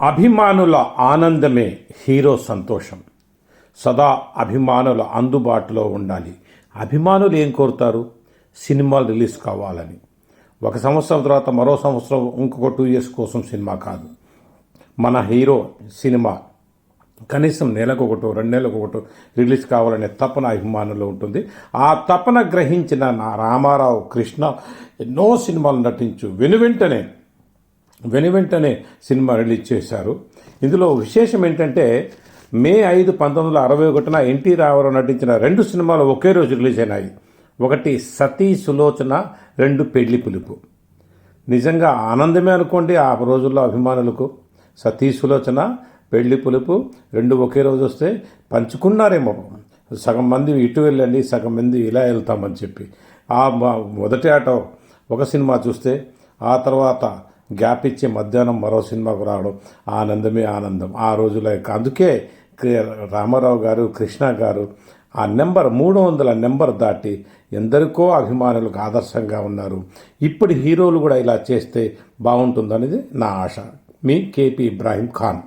అభిమానుల ఆనందమే హీరో సంతోషం. సదా అభిమానుల అందుబాటులో ఉండాలి. అభిమానులు ఏం కోరుతారు? సినిమాలు రిలీజ్ కావాలని. ఒక సంవత్సరం తర్వాత మరో సంవత్సరం ఇంకొక టూ ఇయర్స్ కోసం సినిమా కాదు. మన హీరో సినిమా కనీసం నెలకు ఒకటో రెండు నెలలకు ఒకటో రిలీజ్ కావాలనే తపన అభిమానులు ఉంటుంది. ఆ తపన గ్రహించిన నా రామారావు కృష్ణ ఎన్నో సినిమాలు నటించు. వెనువెంటనే వెనువెంటనే సినిమా రిలీజ్ చేశారు. ఇందులో విశేషం ఏంటంటే మే ఐదు పంతొమ్మిది వందల అరవై ఒకటిన ఎన్టీ రామారావు నటించిన రెండు సినిమాలు ఒకే రోజు రిలీజ్ అయినాయి. ఒకటి సతీ సులోచన రెండు పెళ్ళి పిలుపు. నిజంగా ఆనందమే అనుకోండి ఆ రోజుల్లో అభిమానులకు. సతీ సులోచన పెళ్ళి పులుపు రెండు ఒకే రోజు వస్తే పంచుకున్నారేమో. సగం మంది ఇటు వెళ్ళండి సగం మంది ఇలా వెళ్తామని చెప్పి. ఆ మొదటి ఆట ఒక సినిమా చూస్తే ఆ తర్వాత గ్యాప్ ఇచ్చి మధ్యాహ్నం మరో సినిమాకు రావడం ఆనందమే ఆనందం. ఆ రోజుల అందుకే రామారావు గారు కృష్ణ గారు ఆ నెంబర్ మూడు వందల నెంబర్ దాటి ఎందరికో అభిమానులకు ఆదర్శంగా ఉన్నారు. ఇప్పుడు హీరోలు కూడా ఇలా చేస్తే బాగుంటుందనేది నా ఆశ. మీ కేపీ ఇబ్రాహీం ఖాన్.